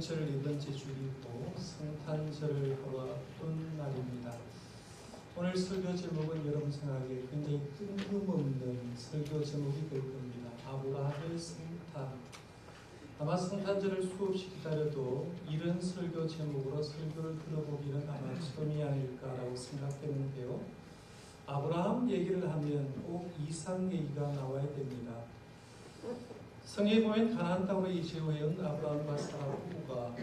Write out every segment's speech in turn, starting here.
명절 네 번째 주이고 성탄절을 앞둔 날입니다. 오늘 설교 제목은 여러분 생각에 굉장히 뜬금없는 설교 제목이 될 겁니다. 아브라함의 성탄. 아마 성탄절을 수없이 기다려도 이런 설교 제목으로 설교를 들어보기는 아마 처음이 아닐까라고 생각했는데요. 아브라함 얘기를 하면 꼭 이상 얘기가 나와야 됩니다. 성경에 보면 가나안 땅으로 이주해온 아브라함과 사라 부부가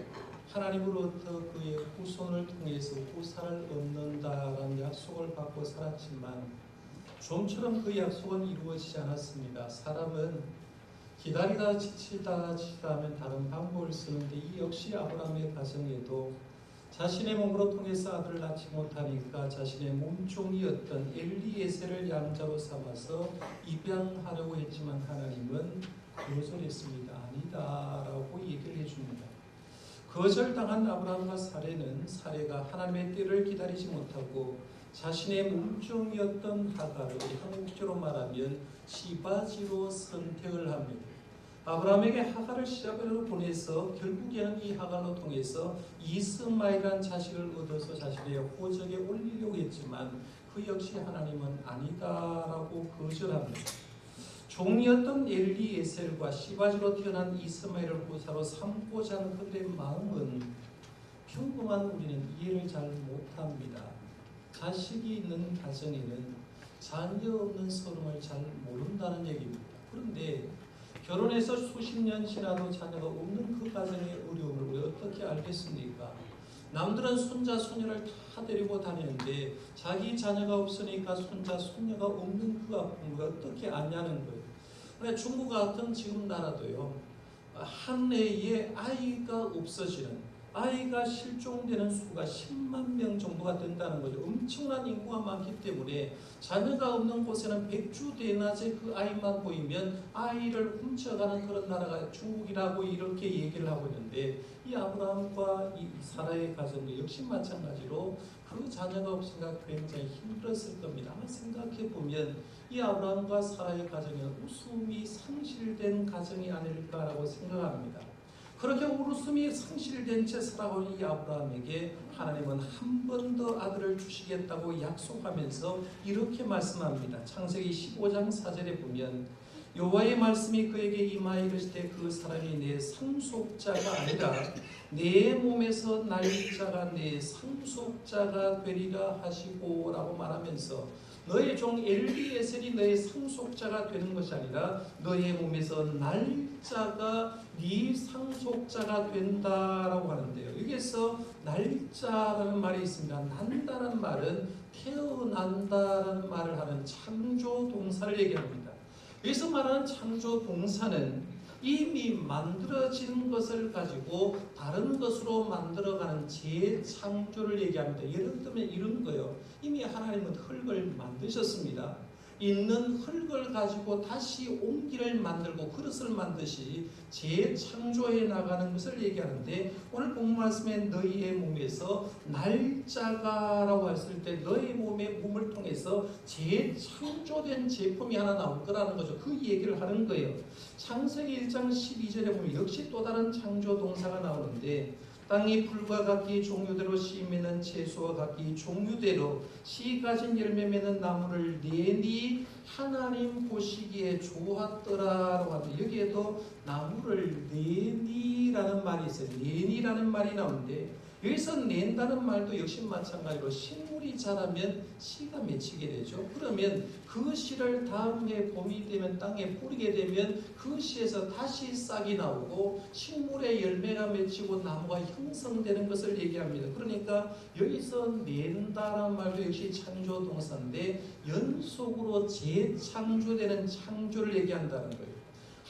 하나님으로부터 그의 후손을 통해서 후사를 얻는다라는 약속을 받고 살았지만 좀처럼 그 약속은 이루어지지 않았습니다. 사람은 기다리다 지치다 지치다 하면 다른 방법을 쓰는데 이 역시 아브라함의 가정에도 자신의 몸으로 통해서 아들을 낳지 못하니까 자신의 몸종이었던 엘리에셀을 양자로 삼아서 입양하려고 했지만 하나님은 거절했습니다. 아니다라고 얘기를 해줍니다. 거절당한 아브라함과 사례는 사례가 하나님의 때를 기다리지 못하고 자신의 몸종이었던 하가를 한국적으로 말하면 시바지로 선택을 합니다. 아브라함에게 하가를 시작으로 보내서 결국에는 이 하가로 통해서 이스마일이라는 자식을 얻어서 자신의 호적에 올리려고 했지만 그 역시 하나님은 아니다라고 거절합니다. 종이었던 엘리에셀과 시바지로 태어난 이스마엘을 후사로 삼고자 하는 그들의 마음은 평범한 우리는 이해를 잘 못합니다. 자식이 있는 가정에는 자녀 없는 서름을 잘 모른다는 얘기입니다. 그런데 결혼해서 수십 년 지나도 자녀가 없는 그 가정의 어려움을 우리 어떻게 알겠습니까? 남들은 손자 손녀를 다 데리고 다니는데 자기 자녀가 없으니까 손자 손녀가 없는 그 아픔을 어떻게 아냐는 거예요. 근데 중국 같은 지금 나라도요 한 해에 아이가 없어지는 아이가 실종되는 수가 10만 명 정도가 된다는 거죠. 엄청난 인구가 많기 때문에 자녀가 없는 곳에는 백주 대낮에 그 아이만 보이면 아이를 훔쳐가는 그런 나라가 중국이라고 이렇게 얘기를 하고 있는데 이 아브라함과 이 사라의 가정도 역시 마찬가지로 그 자녀가 없으니까 굉장히 힘들었을 겁니다. 한번 생각해 보면 이 아브라함과 사라의 가정은 웃음이 상실된 가정이 아닐까라고 생각합니다. 그렇게 웃음이 상실된 채 살아온 이 아브라함에게 하나님은 한 번 더 아들을 주시겠다고 약속하면서 이렇게 말씀합니다. 창세기 15장 4절에 보면 여호와의 말씀이 그에게 임하여 이르시되 그 사람이 내 상속자가 아니라 내 몸에서 날 자가 내 상속자가 되리라 하시고라고 말하면서 너의 종 엘리에셀이 너의 상속자가 되는 것이 아니라 너의 몸에서 날짜가 네 상속자가 된다라고 하는데요. 여기에서 날짜라는 말이 있습니다. 난다는 말은 태어난다라는 말을 하는 창조 동사를 얘기합니다. 여기서 말하는 창조 동사는 이미 만들어진 것을 가지고 다른 것으로 만들어가는 재창조를 얘기합니다. 예를 들면 이런 거요. 이미 하나님은 흙을 만드셨습니다. 있는 흙을 가지고 다시 옹기를 만들고 그릇을 만드시 재창조해 나가는 것을 얘기하는데 오늘 본문 말씀에 너희의 몸에서 날짜가라고 했을 때 너희 몸의 몸을 통해서 재창조된 제품이 하나 나올 거라는 거죠. 그 얘기를 하는 거예요. 창세기 1장 12절에 보면 역시 또 다른 창조 동사가 나오는데 땅이 풀과 같기 종류대로 씨 맺는 채소와 같기 종류대로 씨 가진 열매 맺는 나무를 내니 하나님 보시기에 좋았더라라고 하는데 여기에도 나무를 내니라는 말이 있어요. 내니라는 말이 나오는데 여기서 낸다는 말도 역시 마찬가지로 식물이 자라면 씨가 맺히게 되죠. 그러면 그 씨를 다음에 봄이 되면 땅에 뿌리게 되면 그 씨에서 다시 싹이 나오고 식물의 열매가 맺히고 나무가 형성되는 것을 얘기합니다. 그러니까 여기서 낸다라는 말도 역시 창조 동사인데 연속으로 재창조되는 창조를 얘기한다는 거예요.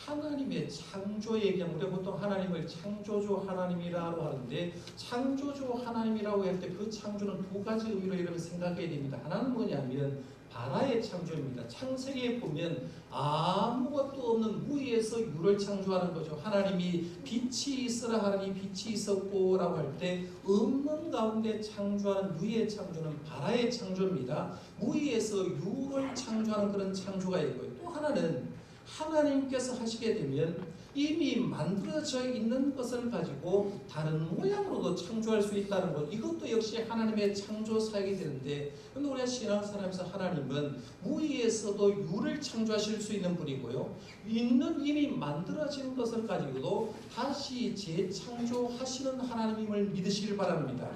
하나님의 창조 얘기하면 우리가 보통 하나님을 창조주 하나님이라고 하는데 창조주 하나님이라고 할 때 그 창조는 두 가지 의미로 여러분 생각해야 됩니다. 하나는 뭐냐면 바라의 창조입니다. 창세기에 보면 아무것도 없는 무에서 유를 창조하는 거죠. 하나님이 빛이 있으라 하나님 빛이 있었고 라고 할때 없는 가운데 창조하는 유의 창조는 바라의 창조입니다. 무에서 유를 창조하는 그런 창조가 있고요. 또 하나는 하나님께서 하시게 되면 이미 만들어져 있는 것을 가지고 다른 모양으로도 창조할 수 있다는 것 이것도 역시 하나님의 창조 사역이 되는데 근데 우리가 신앙사람에서 하나님은 무의에서도 유를 창조하실 수 있는 분이고요. 있는 이미 만들어진 것을 가지고도 다시 재창조하시는 하나님임을 믿으시길 바랍니다.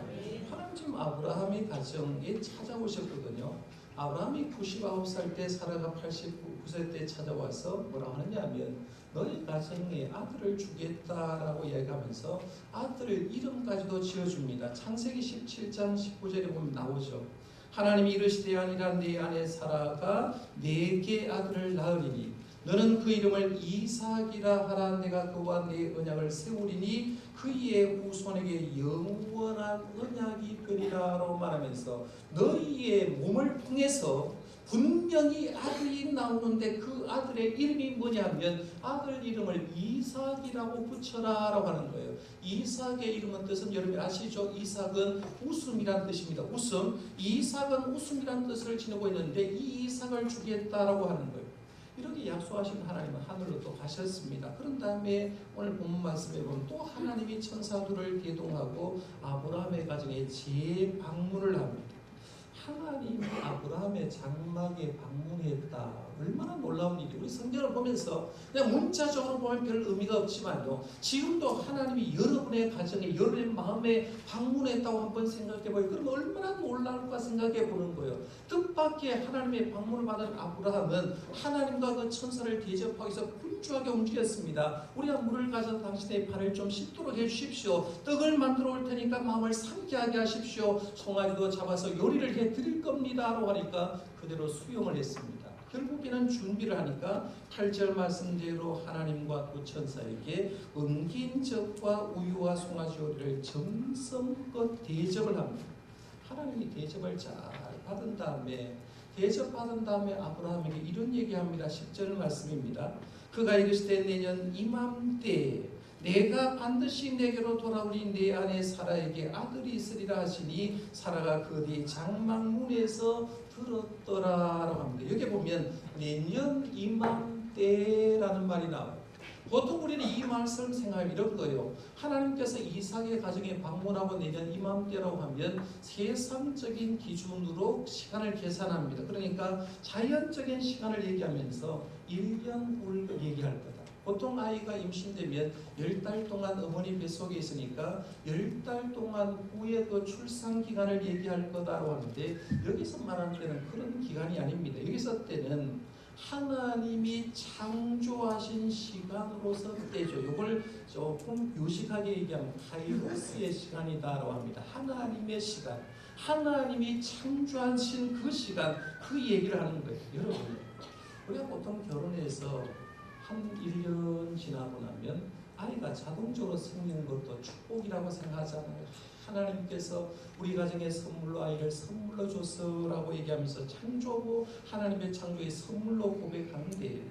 하나님 지금 아브라함의 가정에 찾아오셨거든요. 아브라함이 99살 때 사라가 89 세 때 찾아와서 뭐라고 하느냐 하면 너희 가정에 아들을 주겠다라고 얘기하면서 아들을 이름까지도 지어줍니다. 창세기 17장 19절에 보면 나오죠. 하나님이 이르시되 아니라 내 아내 사라가 네개 아들을 낳으리니 너는 그 이름을 이삭이라 하라 내가 그와 내 언약을 세우리니 그의 후손에게 영원한 언약이 되리라라고 말하면서 너희의 몸을 통해서 분명히 아들이 나오는데 그 아들의 이름이 뭐냐면 아들 이름을 이삭이라고 붙여라라고 하는 거예요. 이삭의 이름은 뜻은 여러분 아시죠? 이삭은 웃음이란 뜻입니다. 웃음. 이삭은 웃음이란 뜻을 지니고 있는데 이 이삭을 주겠다라고 하는 거예요. 이렇게 약속하신 하나님은 하늘로 또 가셨습니다. 그런 다음에 오늘 본문 말씀에 보면 또 하나님이 천사들을 대동하고 아브라함의 가정에 재방문을 합니다. 하나님이 아브라함의 장막에 방문했다. 얼마나 놀라운 일이 우리 성경을 보면서 그냥 문자적으로 보면 별 의미가 없지만요. 지금도 하나님이 여러분의 가정에 여러분의 마음에 방문했다고 한번 생각해 보요. 그럼 얼마나 놀라울까 생각해 보는 거예요. 뜻밖의 하나님의 방문을 받은 아브라함은 하나님과 그 천사를 대접하기 위해서 분주하게 움직였습니다. 우리가 물을 가져서 당신의 발을 좀 씻도록 해주십시오. 떡을 만들어 올 테니까 마음을 상쾌하게 하십시오. 송아지도 잡아서 요리를 해 드릴 겁니다 라고 하니까 그대로 수용을 했습니다. 결국에는 준비를 하니까 8절 말씀대로 하나님과 그 천사에게 은긴 적과 우유와 송아지 요리를 정성껏 대접을 합니다. 하나님이 대접을 잘 받은 다음에 대접받은 다음에 아브라함에게 이런 얘기합니다. 10절 말씀입니다. 그가 이르시되 내년 이맘때 내가 반드시 내게로 돌아오니 내 아내 사라에게 아들이 있으리라 하시니 사라가 그 뒤 장막문에서 들었더라라고 합니다. 여기 보면 내년 이맘때라는 말이 나와요. 보통 우리는 이 말씀 생각하면 이런 거예요. 하나님께서 이삭의 가정에 방문하고 내년 이맘때라고 하면 세상적인 기준으로 시간을 계산합니다. 그러니까 자연적인 시간을 얘기하면서 1년 후를 얘기할 거다. 보통 아이가 임신되면 열달 동안 어머니 뱃속에 있으니까 열달 동안 후에 그 출산 기간을 얘기할 거다라고 하는데 여기서 말하는 때는 그런 기간이 아닙니다. 여기서 때는 하나님이 창조하신 시간으로서 때죠. 이걸 조금 요식하게 얘기하면 카이로스의 시간이다라고 합니다. 하나님의 시간. 하나님이 창조하신 그 시간, 그 얘기를 하는 거예요. 여러분, 우리가 보통 결혼해서 한 1년 지나고 나면 아이가 자동적으로 생기는 것도 축복이라고 생각하잖아요. 하나님께서 우리 가정에 선물로 아이를 선물로 줬어라고 얘기하면서 창조고 하나님의 창조의 선물로 고백하는데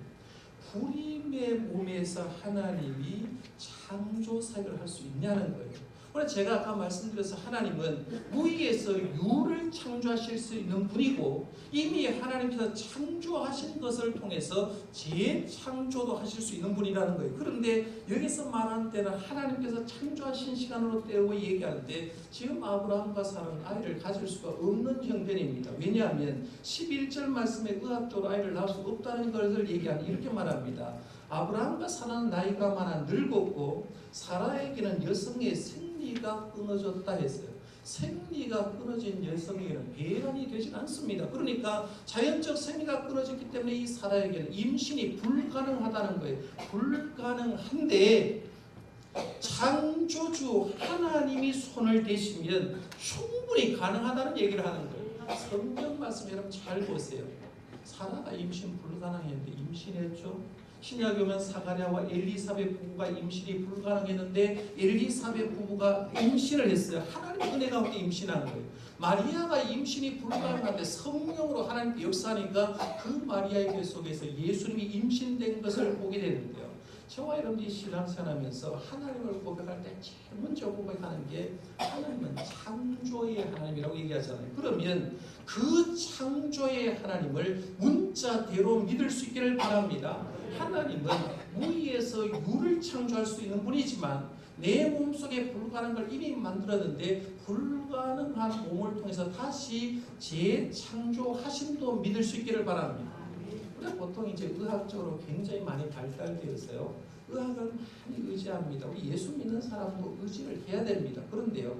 불임의 몸에서 하나님이 창조 사역을 할 수 있냐는 거예요. 오늘 제가 아까 말씀드려서 하나님은 무의에서 유를 창조하실 수 있는 분이고 이미 하나님께서 창조하신 것을 통해서 재창조도 하실 수 있는 분이라는 거예요. 그런데 여기서 말하는 때는 하나님께서 창조하신 시간으로 때우고 얘기하는데 지금 아브라함과 사는 아이를 가질 수가 없는 형편입니다. 왜냐하면 11절 말씀에 의학적으로 아이를 낳을 수 없다는 것을 얘기하는 이렇게 말합니다. 아브라함과 사는 나이가 많아 늙었고 사라에게는 여성의 생 리가 끊어졌다 했어요. 생리가 끊어진 여성에게는 배란이 되진 않습니다. 그러니까 자연적 생리가 끊어졌기 때문에 이 사라에게는 임신이 불가능하다는 거예요. 불가능한데 창조주 하나님이 손을 대시면 충분히 가능하다는 얘기를 하는 거예요. 성경 말씀 여러분 잘 보세요. 사라가 임신 불가능했는데 임신했죠. 신약에 오면 사가랴와 엘리사벳 부부가 임신이 불가능했는데 엘리사벳 부부가 임신을 했어요. 하나님 은혜 가운데 임신한 거예요. 마리아가 임신이 불가능한데 성령으로 하나님 역사하니까 그 마리아의 뱃속에서 예수님이 임신된 것을 보게 되는데요. 저와 여러분들이 신앙생활하면서 하나님을 고백할 때 제일 먼저 고백하는 게 하나님은 창조의 하나님이라고 얘기하잖아요. 그러면 그 창조의 하나님을 문자대로 믿을 수 있기를 바랍니다. 하나님은 무의에서 유를 창조할 수 있는 분이지만 내 몸속에 불가능한 걸 이미 만들었는데 불가능한 몸을 통해서 다시 재창조하심도 믿을 수 있기를 바랍니다. 보통 이제 의학적으로 굉장히 많이 발달되었어요. 의학을 많이 의지합니다. 우리 예수 믿는 사람도 의지를 해야 됩니다. 그런데요,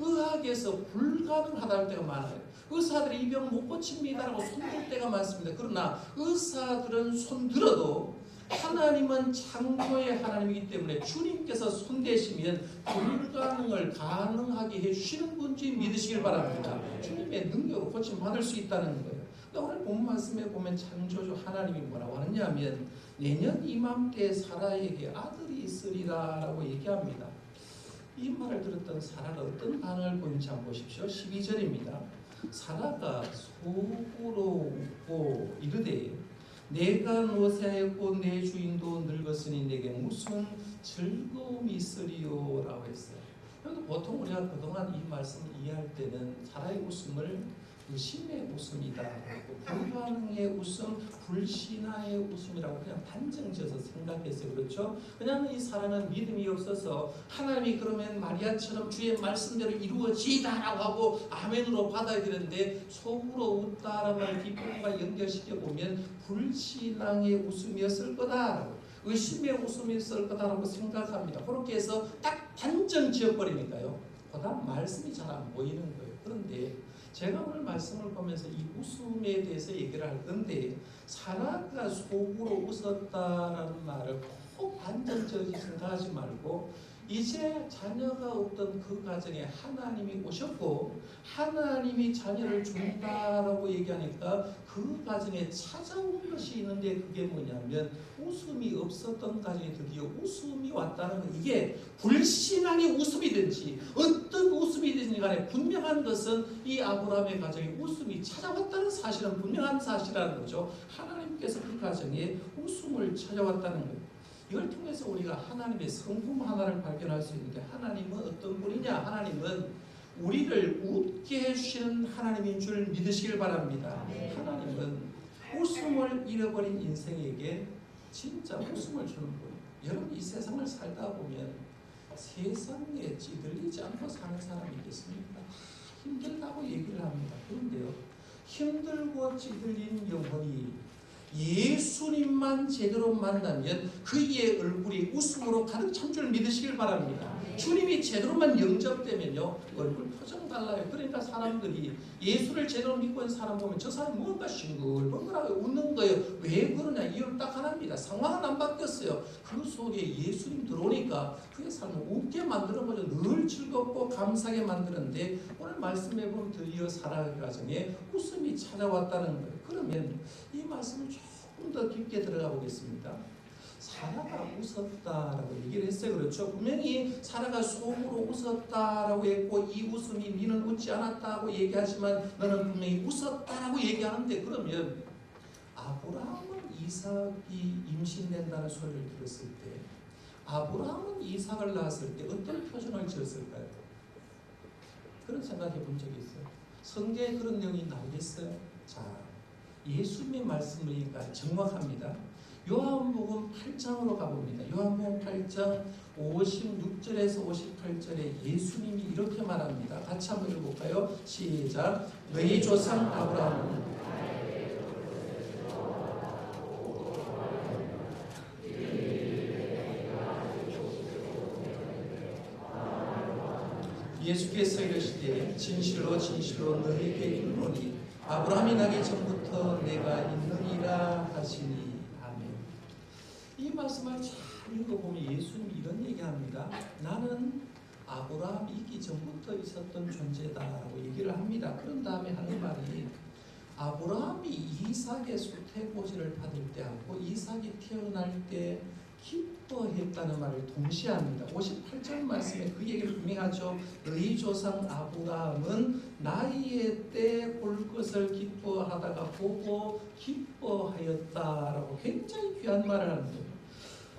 의학에서 불가능하다 할 때가 많아요. 의사들이 이 병 못 고칩니다라고 손들 때가 많습니다. 그러나 의사들은 손들어도 하나님은 창조의 하나님이기 때문에 주님께서 손대시면 불가능을 가능하게 해주시는 분지 믿으시길 바랍니다. 주님의 능력으로 고침 받을 수 있다는 거예요. 오늘 본 말씀에 보면 창조주 하나님이 뭐라고 하느냐면 내년 이맘때 사라에게 아들이 있으리라 라고 얘기합니다. 이 말을 들었던 사라가 어떤 반응을 보이는지 한번 보십시오. 12절입니다. 사라가 속으로 웃고 이르되 내가 노쇠하였고 내 주인도 늙었으니 내게 무슨 즐거움이 있으리요 라고 했어요. 보통 우리가 그동안 이 말씀을 이해할 때는 사라의 웃음을 의심의 웃음이다. 불가능의 웃음, 불신화의 웃음이라고 그냥 단정지어서 생각했어요. 그렇죠? 그냥 이 사람은 믿음이 없어서 하나님이 그러면 마리아처럼 주의 말씀대로 이루어지다라고 하고 아멘으로 받아야 되는데 속으로 웃다라는 기쁨과 연결시켜 보면 불신앙의 웃음이었을 거다. 의심의 웃음이었을 거다라고 생각합니다. 그렇게 해서 딱 단정 지어버리니까요. 그다음 말씀이 잘 안 보이는 거예요. 그런데 제가 오늘 말씀을 보면서 이 웃음에 대해서 얘기를 할 건데 사라가 속으로 웃었다라는 말을 꼭 반전적이 생각하지 말고 이제 자녀가 없던 그 가정에 하나님이 오셨고 하나님이 자녀를 준다라고 얘기하니까 그 가정에 찾아온 것이 있는데 그게 뭐냐면 웃음이 없었던 가정에 드디어 웃음이 왔다는 거. 이게 불신앙의 웃음이든지 간에 분명한 것은 이 아브라함의 가정에 웃음이 찾아왔다는 사실은 분명한 사실이라는 거죠. 하나님께서 그 가정에 웃음을 찾아왔다는 거예요. 이걸 통해서 우리가 하나님의 성품 하나를 발견할 수 있는데 하나님은 어떤 분이냐? 하나님은 우리를 웃게 해주시는 하나님인 줄 믿으시길 바랍니다. 하나님은 웃음을 잃어버린 인생에게 진짜 웃음을 주는 분. 여러분 이 세상을 살다 보면 세상에 찌들리지 않고 사는 사람이 있겠습니까? 힘들다고 얘기를 합니다. 그런데요, 힘들고 찌들린 영혼이 예수님만 제대로 만나면 그의 얼굴이 웃음으로 가득 찬 줄 믿으시길 바랍니다. 주님이 제대로만 영접되면요 얼굴 표정 달라요. 그러니까 사람들이 예수를 제대로 믿고 있는 사람 보면 저 사람 뭔가 싱글벙글하게 웃는 거예요. 왜 그러냐 이유는 딱 하나입니다. 상황은 안 바뀌었어요. 그 속에 예수님 들어오니까 그의 삶을 웃게 만들어버려 늘 즐겁고 감사하게 만드는데 오늘 말씀해 보면 드디어 살아가는 과정에 웃음이 찾아왔다는 거예요. 그러면 이 말씀을 조금 더 깊게 들어가 보겠습니다. 사라가 웃었다라고 얘기를 했어요. 그렇죠? 분명히 사라가 속으로 웃었다라고 했고 이 웃음이 니는 웃지 않았다고 얘기하지만 너는 분명히 웃었다라고 얘기하는데 그러면 아브라함은 이삭이 임신된다는 소리를 들었을 때 아브라함은 이삭을 낳았을 때 어떤 표정을 지었을까요? 그런 생각해 본 적이 있어요. 성경에 그런 내용이 나오겠어요? 자, 예수님의 말씀이니까 정확합니다. 요한복음 8장으로 가봅니다. 요한복음 8장 56절에서 58절에 예수님이 이렇게 말합니다. 같이 한번 읽어볼까요? 시작. 너희 조상 아브라함은 예수께서 이르시되 진실로 진실로 너희에게 이르노니 아브라함이 나기 전부터 내가 있느니라 하시니 말씀을 잘 읽어보면 예수님이 이런 얘기합니다. 나는 아브라함이 있기 전부터 있었던 존재다라고 얘기를 합니다. 그런 다음에 하는 말이 아브라함이 이삭의 수태고지를 받을 때하고 이삭이 태어날 때 기뻐했다는 말을 동시에 합니다. 58절 말씀에 그 얘기를 분명히 하죠. 너희 조상 아브라함은 나이의 때 볼 것을 기뻐하다가 보고 기뻐하였다라고 굉장히 귀한 말을 하는 거예요.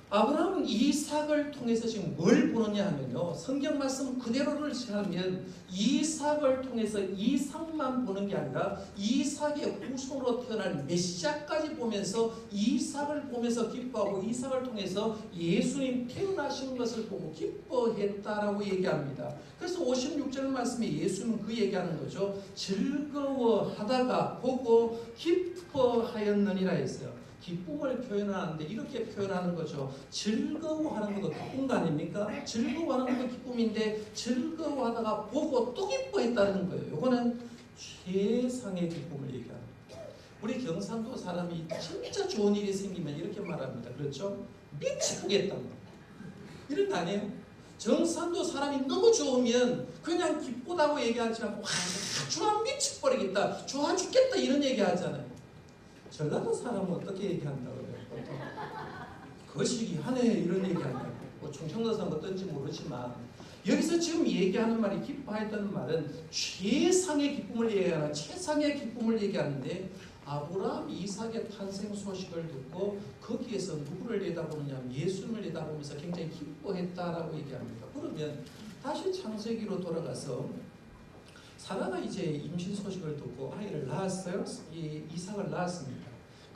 아브라함은 이삭을 통해서 지금 뭘 보느냐 하면요. 성경 말씀 그대로를 하면 이삭을 통해서 이삭만 보는 게 아니라 이삭의 후손으로 태어날 메시아까지 보면서 이삭을 보면서 기뻐하고 이삭을 통해서 예수님 태어나신 것을 보고 기뻐했다라고 얘기합니다. 그래서 56절 말씀에 예수는 그 얘기하는 거죠. 즐거워하다가 보고 기뻐하였느니라 했어요. 기쁨을 표현하는데 이렇게 표현하는 거죠. 즐거워하는 것도 기쁨 거 아닙니까? 즐거워하는 것도 기쁨인데 즐거워하다가 보고 또 기뻐했다는 거예요. 이거는 최상의 기쁨을 얘기합니다. 우리 경상도 사람이 진짜 좋은 일이 생기면 이렇게 말합니다. 그렇죠? 미치겠다. 이런 거 아니에요? 정산도 사람이 너무 좋으면 그냥 기쁘다고 얘기하지 않고 와 좋아 미쳐버리겠다 좋아 죽겠다 이런 얘기 하잖아요 전라도 사람은 어떻게 얘기한다고 그래요? 거시기 하네 이런 얘기한다고 뭐 충청도 사람 어떤지 모르지만 여기서 지금 얘기하는 말이 기뻐했다는 말은 최상의 기쁨을 얘기하는 최상의 기쁨을 얘기하는데 아브라함 이삭의 탄생 소식을 듣고 거기에서 누구를 내다보느냐 예수님을 내다보면서 굉장히 기뻐했다라고 얘기합니다. 그러면 다시 창세기로 돌아가서 사라가 이제 임신 소식을 듣고 아이를 낳았어요. 이 이삭을 낳았습니다.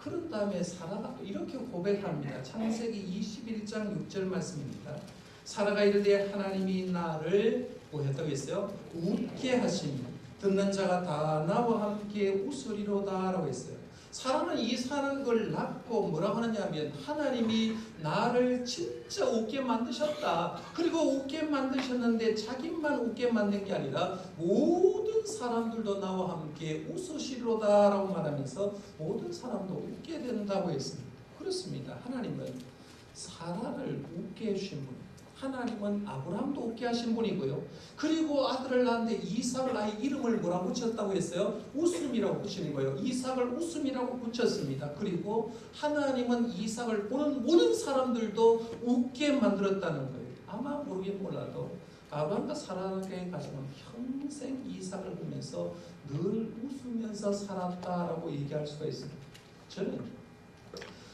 그런 다음에 사라가 이렇게 고백합니다. 창세기 21장 6절 말씀입니다. 사라가 이르되 하나님이 나를 뭐 했다고 했어요? 웃게 하시니 듣는 자가 다 나와 함께 웃으리로다 라고 했어요. 사람은 이 사는 걸 낳고 뭐라고 하느냐면 하나님이 나를 진짜 웃게 만드셨다. 그리고 웃게 만드셨는데 자기만 웃게 만든 게 아니라 모든 사람들도 나와 함께 웃으시로다라고 말하면서 모든 사람도 웃게 된다고 했습니다. 그렇습니다. 하나님은 사람을 웃게 해주신 분. 하나님은 아브라함도 웃게 하신 분이고요. 그리고 아들을 낳았는데 이삭을 아이 이름을 뭐라 붙였다고 했어요? 웃음이라고 붙이는 거예요. 이삭을 웃음이라고 붙였습니다. 그리고 하나님은 이삭을 보는 모든 사람들도 웃게 만들었다는 거예요. 아마 모르긴 몰라도 아브라함과 사라의 가정은 평생 이삭을 보면서 늘 웃으면서 살았다라고 얘기할 수가 있습니다. 저는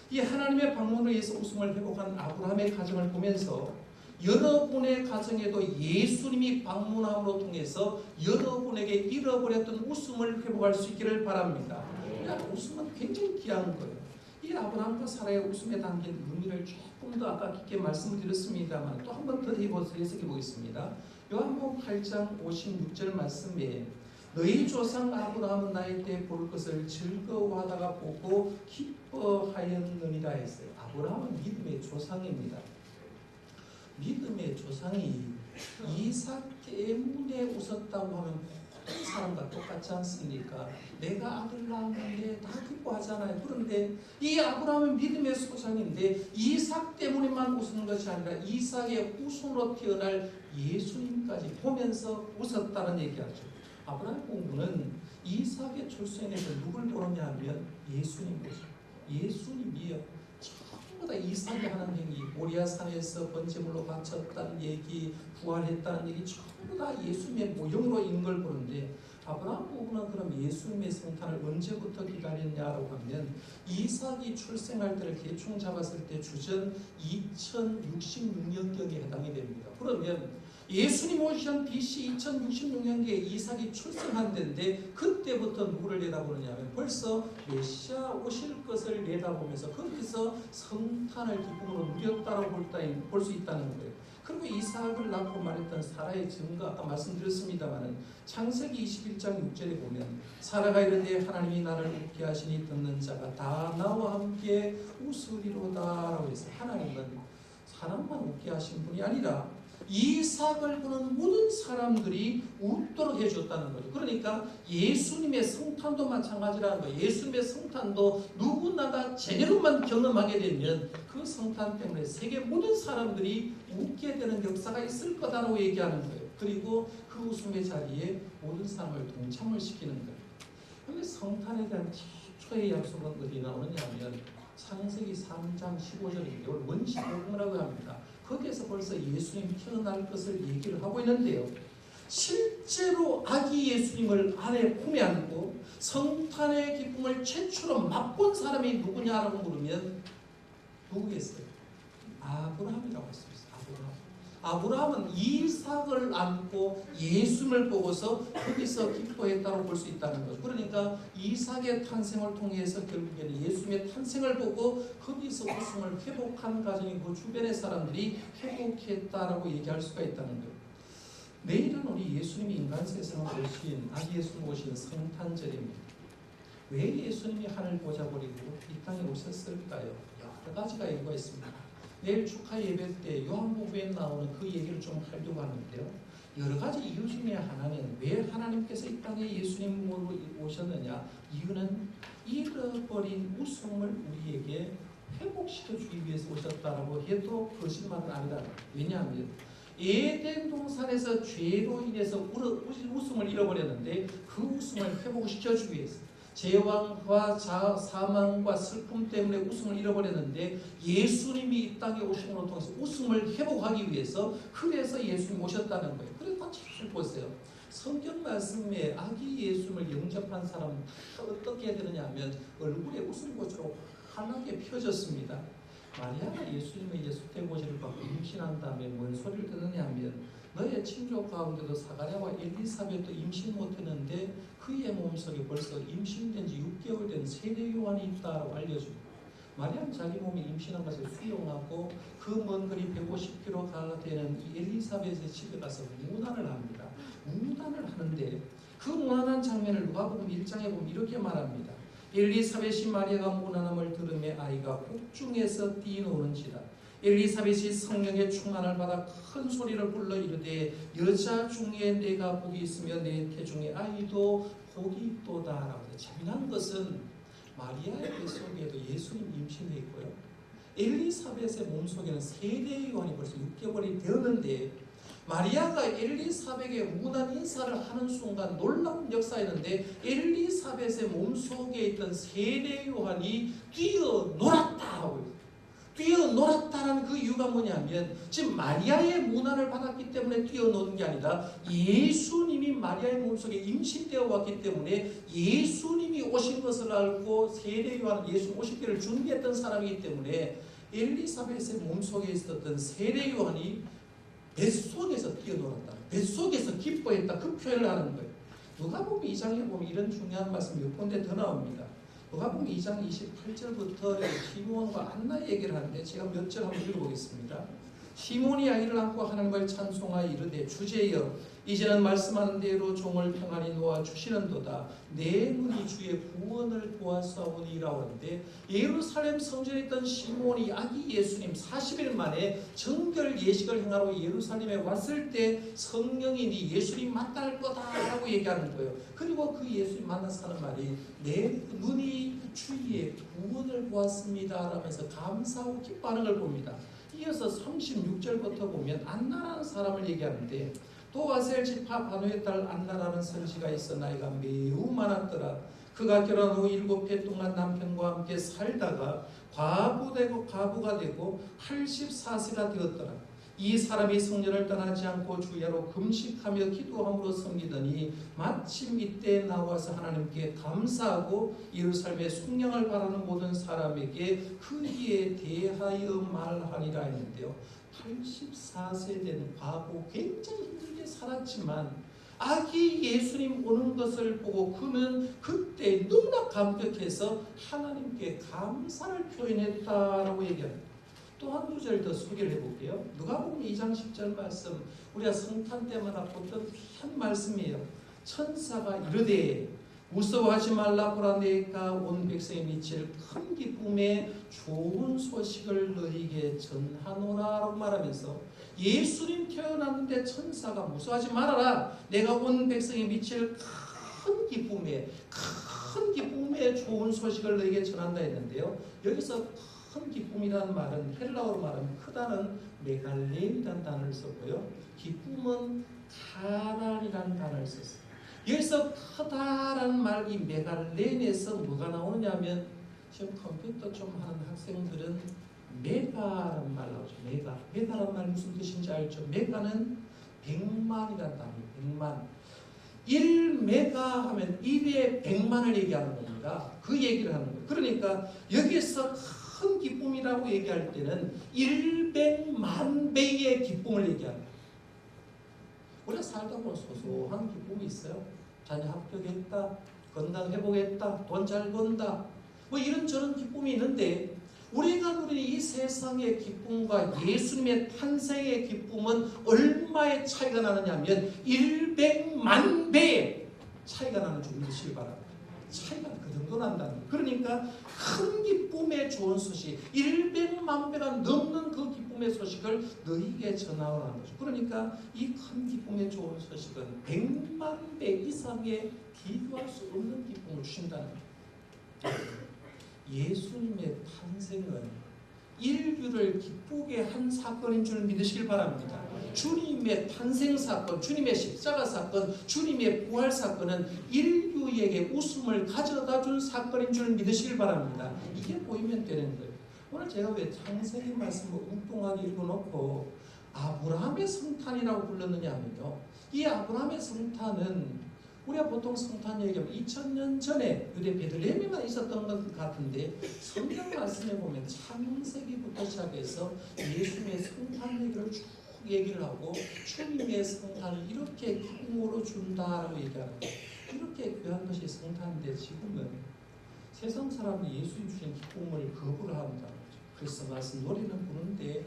이 하나님의 방문을 위해서 웃음을 회복한 아브라함의 가정을 보면서 여러분의 가정에도 예수님이 방문함으로 통해서 여러분에게 잃어버렸던 웃음을 회복할 수 있기를 바랍니다. 웃음은 굉장히 귀한 거예요. 이 아브라함과 사라의 웃음에 담긴 의미를 조금 더 아까 깊게 말씀을 드렸습니다만 또 한 번 더 해석해 보겠습니다. 요한복음 8장 56절 말씀에 너희 조상 아브라함은 나의 때볼 것을 즐거워하다가 보고 기뻐하였느니라 했어요. 아브라함은 믿음의 조상입니다. 믿음의 조상이 이삭 때문에 웃었다고 하면 모든 사람과 똑같지 않습니까? 내가 아들 낳았는데 다 기뻐하잖아요. 그런데 이 아브라함은 믿음의 조상인데 이삭 때문에만 웃는 것이 아니라 이삭의 후손으로 태어날 예수님까지 보면서 웃었다는 얘기하죠. 아브라함 공부는 이삭의 출생에서 누굴 보느냐 하면 예수님 보죠. 예수님이요. 전부 다 이삭이 하는 행위, 모리아산에서 번제물로 바쳤다는 얘기, 부활했다는 얘기 전부 다 예수님의 모형으로 있는 걸 보는데 아브라함 부부는 그럼 예수님의 생탄을 언제부터 기다렸냐라고 하면 이삭이 출생할 때를 대충 잡았을 때 주전 2066년경에 해당이 됩니다. 그러면 예수님 오신 BC 2066년기에 이삭이 출생한 데인데 그때부터 누구를 내다보느냐면 벌써 메시아 오실 것을 내다보면서 거기서 성탄을 기쁨으로 누렸다고 볼 수 있다는 거예요. 그리고 이삭을 낳고 말했던 사라의 증거 아까 말씀드렸습니다마는 창세기 21장 6절에 보면 사라가 이르되 하나님이 나를 웃게 하시니 듣는 자가 다 나와 함께 웃으리로다 라고 해서 하나님은 사람만 웃게 하신 분이 아니라 이삭을 보는 모든 사람들이 웃도록 해줬다는 거죠. 그러니까 예수님의 성탄도 마찬가지라는 거예요. 예수님의 성탄도 누구나가 제대로만 경험하게 되면 그 성탄 때문에 세계 모든 사람들이 웃게 되는 역사가 있을 거다라고 얘기하는 거예요. 그리고 그 웃음의 자리에 모든 사람을 동참을 시키는 거예요. 근데 성탄에 대한 최초의 약속은 어디 나오느냐 하면 창세기 3장 15절인데 이걸 원시 복음이라고 합니다. 거기에서 벌써 예수님 태어날 것을 얘기를 하고 있는데요. 실제로 아기 예수님을 안에 품에 안고 성탄의 기쁨을 최초로 맛본 사람이 누구냐라고 물으면 누구겠어요? 아브라함이라고 했습니다. 아브라함. 아브라함은 이삭을 안고 예수를 보고서 거기서 기뻐했다고 볼 수 있다는 거죠. 그러니까 이삭의 탄생을 통해서 결국에는 예수님의 탄생을 보고 거기서 웃음을 회복한 가정이 그 주변의 사람들이 회복했다라고 얘기할 수가 있다는 거예요. 내일은 우리 예수님이 인간 세상을 오신 아기 예수님 오신 성탄절입니다. 왜 예수님이 하늘 보자 버리고 이 땅에 오셨을까요? 여러 가지가 이유가 있습니다. 내일 축하 예배 때 요한복음에 나오는 그 얘기를 좀 하려고 하는데요. 여러 가지 이유 중에 하나는 왜 하나님께서 이 땅에 예수님으로 오셨느냐? 이유는 잃어버린 웃음을 우리에게 회복시켜 주기 위해서 오셨다라고 해도 거짓말은 아니다. 왜냐하면 에덴 동산에서 죄로 인해서 웃음을 잃어버렸는데 그 웃음을 회복시켜 주기 위해서 제왕과 자, 사망과 슬픔 때문에 웃음을 잃어버렸는데 예수님이 이 땅에 오심으로 통해서 웃음을 회복하기 위해서 그래서 예수님 오셨다는 거예요. 그래서 잘 보세요. 성경 말씀에 아기 예수님을 영접한 사람은 다 어떻게 해야 되느냐 하면 얼굴에 웃음꽃으로 환하게 펴졌습니다. 마리아가 예수님의 예수태고지를 받고 임신한 다음에 뭔 소리를 듣느냐 하면 너의 친족 가운데도 사가랴와 엘리사벳도 임신 못했는데 그의 몸속에 벌써 임신된 지 6개월 된 세대 요한이 있다고 알려줍니다. 마리아는 자기 몸에 임신한 것을 수용하고 그 먼 거리 150km가 되는 이 엘리사벳의 집에 가서 문안을 합니다. 문안을 하는데 그 문안한 장면을 누가복음 1장에 보면 이렇게 말합니다. 엘리사벳이 마리아가 문안함을 들음에 아이가 복중에서 뛰노는지라 엘리사벳이 성령의 충만을 받아 큰 소리를 불러 이르되 여자 중에 내가 복이 있으며 내 태중에 아이도 복이 있도다라고 재미난 것은 마리아의 뱃속에도 예수님 임신해 있고요. 엘리사벳의 몸 속에는 세대 요한이 벌써 6개월이 되었는데 마리아가 엘리사벳에게 무난 인사를 하는 순간 놀라운 역사였는데 엘리사벳의 몸 속에 있던 세대 요한이 뛰어 놀았다. 뛰어놀았다는 그 이유가 뭐냐면 지금 마리아의 문안을 받았기 때문에 뛰어노는 게 아니라 예수님이 마리아의 몸속에 임신되어 왔기 때문에 예수님이 오신 것을 알고 세례 요한은 예수님 오실 를 준비했던 사람이기 때문에 엘리사벳의 몸속에 있었던 세례 요한이 뱃속에서 뛰어놀았다. 뱃속에서 기뻐했다. 그 표현을 하는 거예요. 누가 보면 이 장에 보면 이런 중요한 말씀 몇 군데 더 나옵니다. 누가복음 2장 28절부터 시몬과 안나 얘기를 하는데 제가 몇 절 한번 읽어보겠습니다. 시몬이 아이를 안고 하나님을 찬송하여 이르되 주제여 이제는 말씀하는 대로 종을 평안히 놓아 주시는도다 내 눈이 주의 구원을 보았사오니라 하는데 예루살렘 성전에 있던 시몬이 아기 예수님 40일 만에 정결 예식을 행하러 예루살렘에 왔을 때 성령이 네 예수님 만날 거다라고 얘기하는 거예요. 그리고 그 예수님 만나서 하는 말이 내 눈이 주의 구원을 보았습니다 라면서 감사하고 기뻐하는 걸 봅니다. 이어서 36절부터 보면 안나라는 사람을 얘기하는데 또 아셀 지파 바누의 딸 안나라는 선지가 있어 나이가 매우 많았더라. 그가 결혼 후 일곱 해 동안 남편과 함께 살다가 과부되고 과부가 되고 84세가 되었더라. 이 사람이 성전을 떠나지 않고 주야로 금식하며 기도함으로 섬기더니 마침 이때 나와서 하나님께 감사하고 예루살렘의 숙량을 바라는 모든 사람에게 그이에 대하여 말하니라 했는데요. 84세 된 과부 굉장히 힘들게 살았지만 아기 예수님 오는 것을 보고 그는 그때 너무나 감격해서 하나님께 감사를 표현했다라고 얘기합니다. 또 한 구절 더 소개를 해볼게요. 누가복음 2장 10절 말씀 우리가 성탄 때마다 보던 귀한 말씀이에요. 천사가 이르되 무서워하지 말라 보라 내가 온 백성에 미칠 큰 기쁨에 좋은 소식을 너희에게 전하노라 라고 말하면서 예수님 태어났는데 천사가 무서워하지 말아라 내가 온 백성에 미칠 큰 기쁨에 큰 기쁨에 좋은 소식을 너희에게 전한다 했는데요 여기서 큰 기쁨이라는 말은 헬라어로 말하면 크다는 메갈레이라는 단어를 썼고요. 기쁨은 카란이라는 단어를 썼어요. 여기서 크다라는 말, 이 메갈렌에서 뭐가 나오느냐면 지금 컴퓨터 좀 하는 학생들은 메가라는 말 나오죠. 메가. 메가라는 말 무슨 뜻인지 알죠? 메가는 백만이라는 단어예요. 백만. 1메가 하면 1에 100만을 얘기하는 겁니다. 그 얘기를 하는 거예요. 그러니까 여기서 큰 기쁨이라고 얘기할 때는 100만 배의 기쁨을 얘기합니다. 우리가 살다 보면 소소한 기쁨이 있어요. 자녀 합격했다, 건강 회복했다, 돈 잘 번다, 뭐 이런저런 기쁨이 있는데 우리가 누리는 이 세상의 기쁨과 예수님의 탄생의 기쁨은 얼마의 차이가 나느냐면 100만 배의 차이가 나는 줄 믿으시기 바랍니다. 차이가 그 정도 거예요. 그러니까 큰 기쁨의 좋은 소식, 100만 배가 넘는 그 기쁨의 소식을 너희에게 전하라는 거죠. 그러니까 이 큰 기쁨의 좋은 소식은 100만 배 이상의 비교할 수 없는 기쁨을 주신다는 거예요. 예수님의 탄생은 인류를 기쁘게 한 사건인 줄 믿으시길 바랍니다. 주님의 탄생 사건, 주님의 십자가 사건, 주님의 부활 사건은 인류에게 웃음을 가져다 준 사건인 줄 믿으시길 바랍니다. 이게 보이면 되는 거예요. 오늘 제가 왜 창세기 말씀을 웅뚱하게 읽어놓고 아브라함의 성탄이라고 불렀느냐 하면요. 이 아브라함의 성탄은 우리가 보통 성탄 얘기하면 2000년 전에 유대 베들레헴에만 있었던 것 같은데 성경 말씀에 보면 창세기부터 시작해서 예수님의 성탄 얘기를 쭉 얘기를 하고 주님의 성탄을 이렇게 기쁨으로 준다라고 얘기합니다. 이렇게 귀한 것이 성탄인데 지금은 세상 사람이 예수님 주신 기쁨을 거부를 합니다. 말씀 노래는 부는데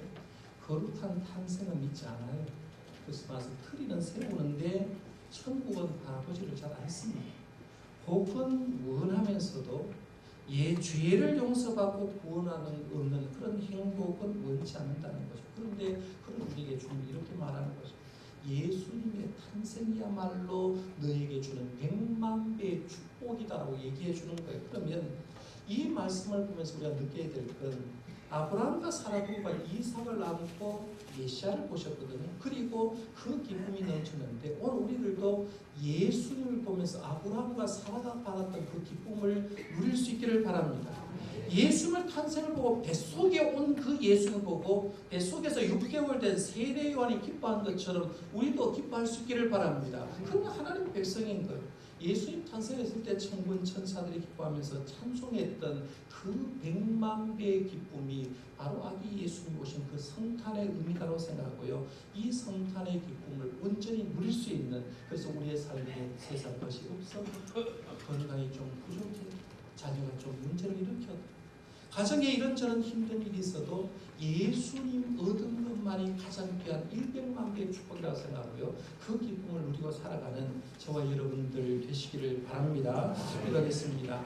거룩한 탄생은 믿지 않아요. 말씀 트리는 세우는데 천국은 아버지를 잘 안 씁니다. 복은 원하면서도 예 죄를 용서받고 구원하는 없는 그런 행복은 원치 않는다는 거죠. 그런데 그런 우리에게 주님 이렇게 말하는 거죠. 예수님의 탄생이야말로 너에게 주는 백만 배의 축복이다라고 얘기해 주는 거예요. 그러면 이 말씀을 보면서 우리가 느껴야 될건 아브라함과 사라부가 이삭을 낳고 메시아를 보셨거든요. 그리고 그 기쁨이 넘쳤는데 오늘 우리들도 예수님을 보면서 아브라함과 사라가 받았던 그 기쁨을 누릴 수 있기를 바랍니다. 예수님을 탄생을 보고 뱃속에 온 그 예수를 보고 뱃속에서 6개월 된 세례 요한이 기뻐한 것처럼 우리도 기뻐할 수 있기를 바랍니다. 그건 하나님 백성인 거예요. 예수님 탄생했을 때 천군 천사들이 기뻐하면서 찬송했던 그 백만 배의 기쁨이 바로 아기 예수님 오신 그 성탄의 의미라고 생각하고요. 이 성탄의 기쁨을 온전히 누릴 수 있는 그래서 우리의 삶에 세상 것이 없어. 건강이 좀 부족해. 자녀가 좀 문제를 일으켜 가정에 이런저런 힘든 일이 있어도 예수님 얻은 것만이 가장 귀한 100만 배의 축복이라고 생각하고요. 그 기쁨을 누리고 살아가는 저와 여러분들 되시기를 바랍니다. 기도하겠습니다.